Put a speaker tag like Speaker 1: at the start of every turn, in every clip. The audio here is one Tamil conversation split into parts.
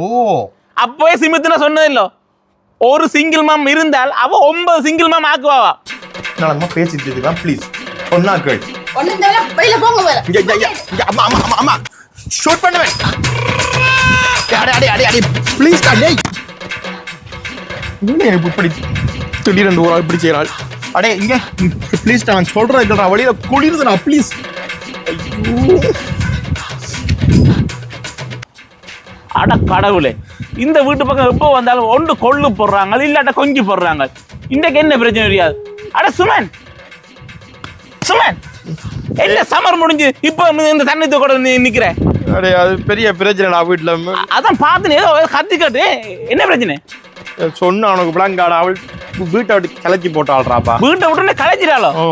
Speaker 1: ஓ.
Speaker 2: அப்பவே சிமித்து நான் சொன்னதில்ல. ஒரு சிங்கிள் மாம் இருந்தால் அவ ஒன்பது சிங்கிள் மாம் ஆக்குவாவா?
Speaker 1: நான் பேசிட்டு இருக்கலாம் ப்ளீஸ் சொன்னா கேள்.
Speaker 3: வெளியில போங்க
Speaker 1: இங்க அம்மா அம்மா அம்மா அம்மா. ஷூட் பண்ணுவேன். அடே அடே அடே அடே ப்ளீஸ் டா டேய் என்ன எனக்கு இப்படி திடீரென்று ஒரு ஆள் இப்படி செய்யறாள் அடே இங்க ப்ளீஸ் நான் சொல்றேன் கேட்டா வழியில குளிருதுடா ப்ளீஸ் ஐயோ.
Speaker 2: அட கடவுளே இந்த வீட்டு பக்கம் எப்போ வந்தாலும் ஒன்று கொள்ளு போடுறாங்க இல்லாட்ட கொஞ்சி போடுறாங்க. இன்றைக்கு என்ன பிரச்சனை தெரியாது அட சுமன். சுமன். என்ன சமர் முடிஞ்சு இப்போ இந்த தண்ணி கூட நீ நிக்கிற?
Speaker 1: அடே அது பெரிய பிரச்சனைடா வீட்டுல
Speaker 2: அதான் பார்த்து ஏதோ கத்தி கட்டு. என்ன பிரச்சனை?
Speaker 1: சொன்ன அவனுக்கு பிளாங்காடா அவள் வீட்டை விட்டு கிளச்சி போட்டாள்றாப்பா
Speaker 2: வீட்டை விட்டு கலைச்சிடாலோ
Speaker 1: ஓ.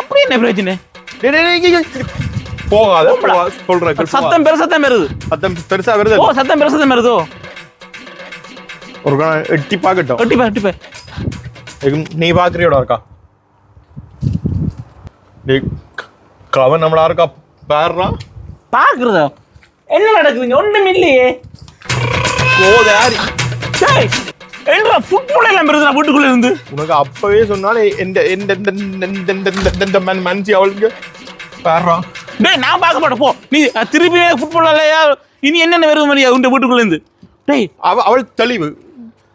Speaker 2: அப்படி என்ன பிரச்சனை?
Speaker 1: போகாத சொல்றேன்.
Speaker 2: சத்தம் பெரு சத்தம் வருது
Speaker 1: சத்தம் பெருசா வருது
Speaker 2: ஓ சத்தம் பெரு சத்தம் வருதோ
Speaker 1: ஒரு கணம் எட்டி பார்க்கட்டும்
Speaker 2: எட்டிப்பா எட்டிப்பா
Speaker 1: எகும் நீ பாக்குறியோட இருக்கா கவன் நம்மளா இருக்கா பாருடா
Speaker 2: பாக்குறதோ என்ன நடக்குதுங்க ஒண்ணும் இல்லையே
Speaker 1: கோதாரி
Speaker 2: என்ன ஃபுட்பால் எல்லாம் வருதுடா வீட்டுக்குள்ள இருந்து
Speaker 1: உனக்கு அப்பவே சொன்னாலே எந்த எந்த எந்த எந்த- எந்த எந்த எந்த எந்த மன் மனுஷி அவளுக்கு பாருடா
Speaker 2: டேய் நான் பார்க்க மாட்டேன் போ. நீ அஹ், திருப்பி ஃபுட்பால் இல்லையா இனி என்னென்ன வருது மாதிரியா உங்க வீட்டுக்குள்ள இருந்து? டேய்
Speaker 1: அவ அவள் தெளிவு.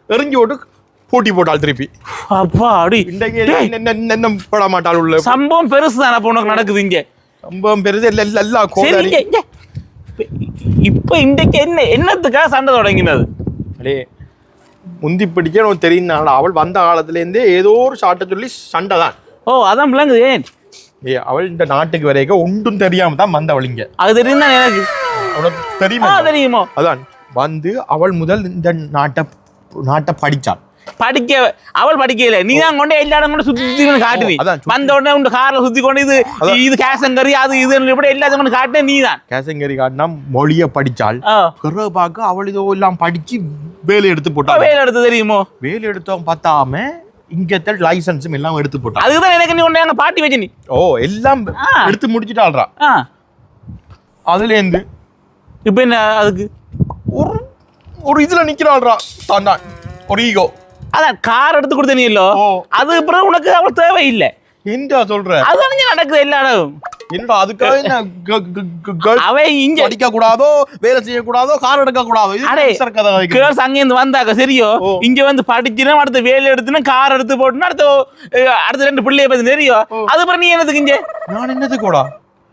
Speaker 1: எறிஞ்சு போட்டு பூட்டி போட்டாள் திருப்பி.
Speaker 2: அப்பா அடி.
Speaker 1: என்ன- போட மாட்டாள் உள்ள?
Speaker 2: சம்பவம் பெருசு தானே உனக்கு நடக்குது இங்க?
Speaker 1: சம்பவம் பெருசு கோதாரி
Speaker 2: இங்க இங்க. இப்ப இன்றைக்கு என்ன என்னத்துக்காக சண்டை தொடங்கினது?
Speaker 1: அடே முந்தி பிடிக்க தெரியும் அவள் வந்த காலத்துல இருந்தே ஏதோ ஒரு சாட்டை சொல்லி சண்டை தான்
Speaker 2: ஓ அதான் விளங்குது ஏன்?
Speaker 1: ஏ அவள் இந்த நாட்டுக்கு வரைக்கும் ஒன்றும் தெரியாம தான் வந்தவள் இங்க.
Speaker 2: அது தெரியும் தான் எனக்கு? ஆ
Speaker 1: தெரியுமா?
Speaker 2: தெரியுமோ?
Speaker 1: அதான் வந்து அவள் முதல் இந்த நாட்டை நாட்டை படிச்சாள்.
Speaker 2: படிக்க அவள் படிக்கல. நீ தான் கொண்டு எல்லா இடம் கொண்டு சுத்தி கொண்டு காட்டுவி. வந்த உடனே உண்டு கார்ல சுத்தி கொண்டு இது. இது கேசங்கரி அது இது இப்படி எல்லாத்தையும் கொண்டு காட்டின நீ தான்.
Speaker 1: கேசங்கரி காட்டினா மொழியை படிச்சாள். பிறகு பார்க்க அவள் இதோ எல்லாம் படிச்சு வேலை எடுத்து போட்டாள்.
Speaker 2: வேலை எடுத்து தெரியுமோ?
Speaker 1: வேலை எடுத்தவன் பார்த்தாம இங்கத்த லைசன்ஸும் எல்லாம் எடுத்து போட்டாள்
Speaker 2: அதுக்குதான் எனக்கு நீ அங்க பாட்டி வச்ச நீ.
Speaker 1: ஓ எல்லாம். எடுத்து முடிச்சிட்டாள்றா
Speaker 2: ஆ.
Speaker 1: அதுல இருந்து
Speaker 2: இப்ப என்ன அதுக்கு?
Speaker 1: ஒரு ஒரு இதுல நிக்கிறாள்றா தான் தான். ஒரு ஈகோ
Speaker 2: அதான் கார் எடுத்து கொடுத்த நீ இல்லோ?
Speaker 1: ஓ.
Speaker 2: அது பிறகு உனக்கு அவள் தேவையில்லை.
Speaker 1: என்னடா சொல்ற?
Speaker 2: அதுதான் நடக்குது எல்லா இடம்
Speaker 1: அதுக்காக என்ன
Speaker 2: அவன் இங்க
Speaker 1: படிக்க கூடாதோ வேலை செய்ய கூடாதோ கார் எடுக்க கூடாதோ.
Speaker 2: கேர்ள்ஸ் அங்க இருந்து வந்தாக்க சரியோ. இங்க வந்து படிச்சுனா அடுத்த வேலை எடுத்துனா கார் எடுத்து போட்டுனா அடுத்த அடுத்த ரெண்டு பிள்ளைய பத்தி தெரியும். அது நீ என்னதுக்கு இங்க?
Speaker 1: நான் என்னது கூடா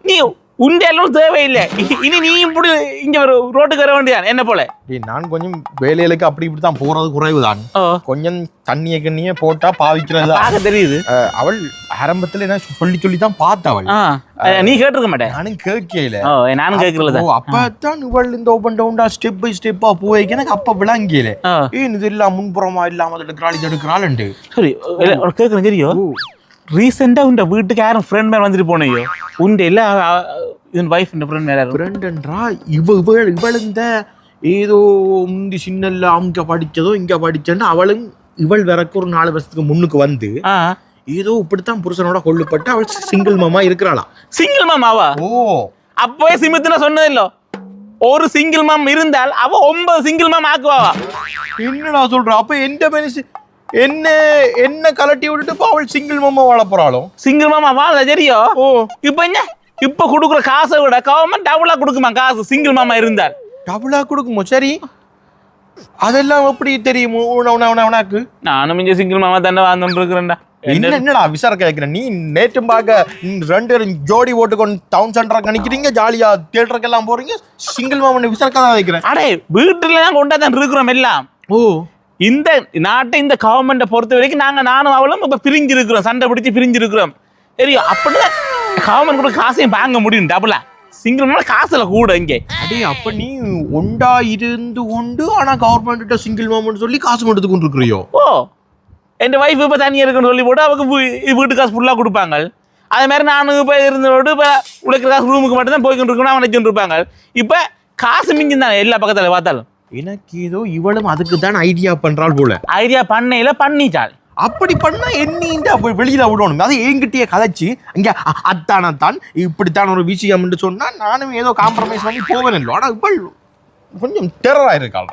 Speaker 2: நீ உண்ட எல்லாம் தேவையில்லை. இனி நீ இப்படி இங்க ஒரு ரோட்டுக்கு வர வேண்டியான் என்ன போல?
Speaker 1: நான் கொஞ்சம் வேலைகளுக்கு அப்படி இப்படி தான் போறது குறைவுதான்.
Speaker 2: ஓ
Speaker 1: கொஞ்சம் தண்ணிய கண்ணிய போட்டா பாவிக்கிறது? தான்.
Speaker 2: தெரியுது.
Speaker 1: அவள் ஆரம்பத்துல என்ன சொல்லி சொல்லி தான் பார்த்த அவள்
Speaker 2: ஆ அஹ், நீ கேட்டிருக்க மாட்டேன்
Speaker 1: நானும் கேட்கல.
Speaker 2: நானும் கேட்கறது
Speaker 1: ஓ, அப்பதான் இவள் இந்த ஓபன் டவுன்டா ஸ்டெப் பை ஸ்டெப்பா போய்க்கு. எனக்கு அப்ப ஏன் இது இல்லாம முன்புறமா இல்லாம இது எடுக்கிறாள்
Speaker 2: சரி கேட்குறேன் தெரியும் ரீசெண்டா உண்ட வீட்டுக்கு யாரும் ஃப்ரெண்ட் மேல வந்துட்டு போனையோ? உண்ட இல்ல இதன் வைஃப் இந்த ஃப்ரெண்ட் மேல
Speaker 1: ஃப்ரெண்ட்ன்றா இவ இவள் இவள் இந்த ஏதோ முந்தி சின்னல்ல அங்க படிச்சதோ இங்க படிச்சேன்னு அவளும் இவள் வேறக்கு ஒரு நாலு வருஷத்துக்கு முன்னுக்கு வந்து ஏதோ இப்படித்தான் புருஷனோட கொல்லுப்பட்டு அவள் சிங்கிள் மாமா இருக்கிறாளாம்.
Speaker 2: சிங்கிள் மாமாவா
Speaker 1: ஓ.
Speaker 2: அப்பவே சிமித்து நான் சொன்னது இல்ல ஒரு சிங்கிள் மாம் இருந்தால் அவ ஒன்பது சிங்கிள் மாம் ஆக்குவாவா?
Speaker 1: என்னடா சொல்ற? அப்ப எந்த மனுஷன் என்ன என்ன கலட்டி விட்டுட்டு இப்ப அவள் சிங்கிள் மாமா வாழ போறாளோ?
Speaker 2: சிங்கிள் மாமா வாழ தெரியும்?
Speaker 1: ஓ.
Speaker 2: இப்ப என்ன? இப்ப கொடுக்குற காசை விட கவர்மெண்ட் டபுளா கொடுக்குமா காசு? சிங்கிள் மாமா இருந்தால்.
Speaker 1: டபுளா கொடுக்குமோ? சரி. அதெல்லாம் எப்படி தெரியும்? உன- உன- உன- உனக்கு?
Speaker 2: நானும் இங்க சிங்கிள் மாமா தானே வாழ்ந்துட்டு இருக்கிறேன்டா.
Speaker 1: என்ன என்னடா விசார கேட்கிற நீ நேற்றும் பார்க்க ரெண்டு பேரும் ஜோடி ஓட்டுக்கொண்டு டவுன் சென்டருக்கு நினைக்கிறீங்க ஜாலியா தியேட்டருக்கு போறீங்க சிங்கிள் மாமன் விசாரக்கா தான் வைக்கிறேன்.
Speaker 2: அடே வீட்டுல தான் கொண்டாதான் இருக்கிறோம் எல்லாம்.
Speaker 1: ஓ.
Speaker 2: இந்த நாட்டை இந்த கவர்மெண்ட்டை பொறுத்த வரைக்கும் நாங்க நானும் அவளும் இப்ப பிரிஞ்சு இருக்கிறோம் சண்டை பிடிச்சு பிரிஞ்சு இருக்கிறோம் தெரியும் அப்படிதான் கவர்மெண்ட் கூட காசையும் வாங்க முடியும் டபுளா சிங்கிள் மேல காசுல கூட இங்கே.
Speaker 1: அடே அப்ப நீ ஒண்டா இருந்து கொண்டு ஆனா கவர்மெண்ட் சிங்கிள் மாமன் சொல்லி காசு எடுத்து கொண்டு இருக்கிறியோ
Speaker 2: ஓ என் வைஃப் இப்போ தனியாக இருக்குன்னு சொல்லி போட்டு அவருக்கு வீட்டு காசு ஃபுல்லாக கொடுப்பாங்க. அதே மாதிரி நானும் இப்போ இருந்தோடு இப்போ உழைக்கிற காசு ரூமுக்கு மட்டும் தான் போய்க்கிட்டு இருக்கணும் அவன் வச்சுட்டு இருப்பாங்க. இப்போ காசு மிஞ்சும் தான் எல்லா பக்கத்தில் பார்த்தாலும்.
Speaker 1: எனக்கு ஏதோ இவளும் அதுக்கு தான் ஐடியா பண்றாள் போல.
Speaker 2: ஐடியா பண்ணையில் பண்ணிச்சாள்
Speaker 1: அப்படி பண்ணா என்ன வெளியில விடணும்? அதை என்கிட்டயே கதைச்சு இங்க அ- அத்தானத்தான் இப்படித்தான் ஒரு விஷயம்னு சொன்னா நானும் ஏதோ காம்ப்ரமைஸ் பண்ணி போவேன் இல்லை ஆனா இவள் கொஞ்சம் டெரரா இருக்காள்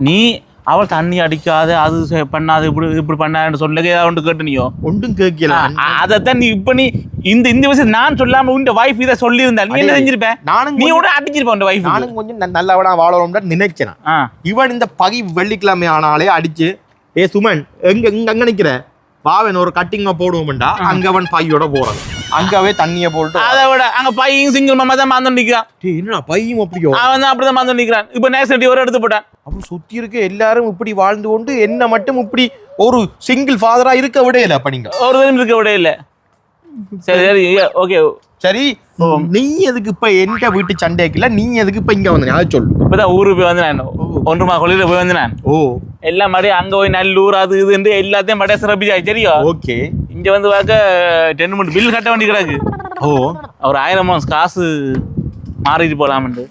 Speaker 2: நீ அவள் தண்ணி அடிக்காத அது பண்ணாது இப்படி இப்படி பண்ணாதுன்னு சொல்ல ஏதாவது ஒன்று கேட்டுனியோ?
Speaker 1: ஒன்றும் கேட்கல.
Speaker 2: அதைத்தான் நீ இப்ப நீ இந்த இந்த விஷயம் நான் சொல்லாம உன் வைஃப் இதை சொல்லியிருந்தா நீ என்ன
Speaker 1: அடே,
Speaker 2: செஞ்சிருப்ப?
Speaker 1: நானும்
Speaker 2: நீ கூட அடிச்சிருப்ப உன் வைஃப்
Speaker 1: நானும் கொஞ்சம் ந- நல்லவனா வாழணும்னு நினைச்சேன். இவன் இந்த பகி வெள்ளிக்கிழமை ஆனாலே அடிச்சு ஏ சுமன் எங்க இங்க அங்க நிக்கிற? பாவன் ஒரு கட்டிங்க போடுவோம்டா. அங்க அவன் பையோட போறான். அங்கவே தண்ணிய போட்டு
Speaker 2: அதை விட அங்க பையன் சிங்கிள் மாமா தான் மாந்து நிக்கிறான்.
Speaker 1: என்னடா பையும் அப்படியோ?
Speaker 2: அவன் தான் அப்படிதான் மாந்து நிக்கிறான். இப்ப நேசட்டி ஒரு எடுத்து போட்டான்.
Speaker 1: அப்புறம் சுத்தி இருக்க எல்லாரும் இப்படி வாழ்ந்து கொண்டு என்ன மட்டும் இப்படி ஒரு சிங்கிள் ஃபாதரா இருக்க விடையில அப்ப நீங்க.
Speaker 2: ஒரு தரம் இருக்க விட இல்ல சரி சரி ஓகே
Speaker 1: சரி நீ எதுக்கு இப்ப எந்த வீட்டு சண்டைக்குல நீ எதுக்கு இப்ப இங்க வந்த அதை சொல்லு.
Speaker 2: இப்பதான் ஊருக்கு போய் வந்து நான். ஒன்று மா கொள்ளையில போய் வந்து நான்.
Speaker 1: ஓ.
Speaker 2: எல்லாம் மறுபடியும் அங்க போய் நல்லூர் அது இதுன்னு எல்லாத்தையும் மடைய சிறப்பிச்சாச்சு சரியா
Speaker 1: ஓகே.
Speaker 2: இங்க வந்து பார்க்க டென் மினிட் பில் கட்ட வேண்டி கிடக்கு.
Speaker 1: ஓ.
Speaker 2: ஒரு ஆயிரம் காசு மாறிட்டு போலாம்னு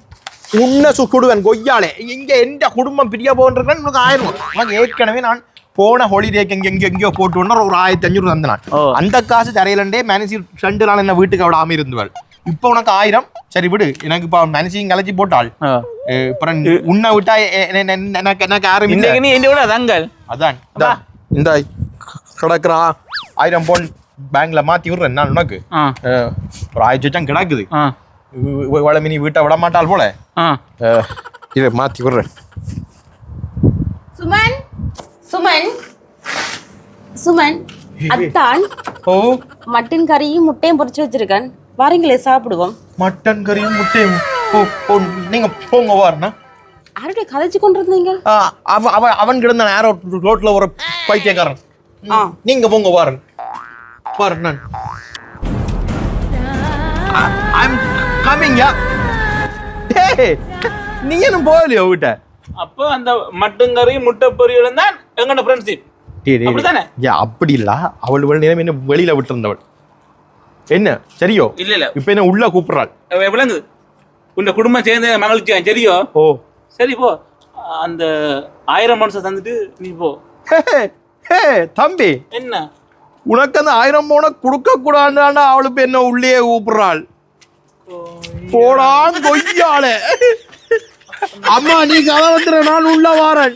Speaker 1: உன்னை சுடுவேன் கொய்யாலே இங்க எந்த குடும்பம் பிரிய போன்றதுன்னு உனக்கு ஆயிரம். உனக்கு ஏற்கனவே நான் போன ஹாலிடேக்கு எங்க எங்க எங்கேயோ போட்டு ஒரு ஆயிரத்தி அஞ்சூறு தந்தான்
Speaker 2: ஓ.
Speaker 1: அந்த காசு தரையிலண்டே மேனேஜர் ரெண்டு நாள் என்ன வீட்டுக்கு விடாம இருந்தவள் இப்போ உனக்கு ஆயிரம். சரி விடு. எனக்கு இப்போ மேனேஜிங் கலைச்சி போட்டாள். அப்புறம் உன்னை விட்டா எனக்கு எனக்கு
Speaker 2: இன்னைக்கு நீ என்ன விட தங்கள்
Speaker 1: அதான். இந்தா, கிடக்குறா. ஆயிரம் பவுன் பேங்க்ல மாத்தி விடுறேன். நான் உனக்கு. ஒரு ஆயிரத்தி வச்சம் கிடக்குது.
Speaker 2: ஆ
Speaker 1: இவளை மினி வீட்டை விட மாட்டாள் போல இதை மாத்தி விடுறேன்
Speaker 3: சுமன் சுமன் சுமன் அத்தான்
Speaker 1: ஓ
Speaker 3: மட்டன் கறியும் முட்டையும் பொரிச்சு வச்சிருக்கேன் வாரீங்களே சாப்பிடுவோம்
Speaker 1: மட்டன் கறியும் முட்டையும் ஓ ஓ நீங்க போங்க வாருண்ணா
Speaker 3: யாருடைய கதைச்சு கொண்டு இருந்தீங்க
Speaker 1: அவன் அவன் அவன் கிடந்த நேரம் ரோட்ல ஒரு பைத்தியக்காரன். நீங்க போங்க வாரன் வாரன் நான் ஐம் கமிங் யா நீ என்ன போகலையோ வீட்டை
Speaker 2: அப்போ அந்த மட்டன் கறி முட்டை பொரியலும் தான் எங்கட ஃப்ரெண்ட்ஷிப்
Speaker 1: அப்படி இல்ல. அவள் நேரம் என்ன வெளியில விட்டிருந்தவள். என்ன? சரியோ?
Speaker 2: இல்ல இல்ல.
Speaker 1: இப்ப என்ன உள்ள கூப்பிடுறாள்?
Speaker 2: விளங்குது உன் குடும்பம் சேர்ந்து மகிழ்ச்சியா சரியோ?
Speaker 1: ஓ.
Speaker 2: சரி போ. அந்த ஆயிரம் மனுஷன் தந்துட்டு நீ போ.
Speaker 1: தம்பி.
Speaker 2: என்ன?
Speaker 1: உனக்கு அந்த ஆயிரம் போன கொடுக்க கூடாதுன்னா அவளுக்கு என்ன உள்ளே கூப்பிடுறாள்? போடான் கொய்யால அம்மா நீ கதை வந்துற நான் உள்ள வாரன்.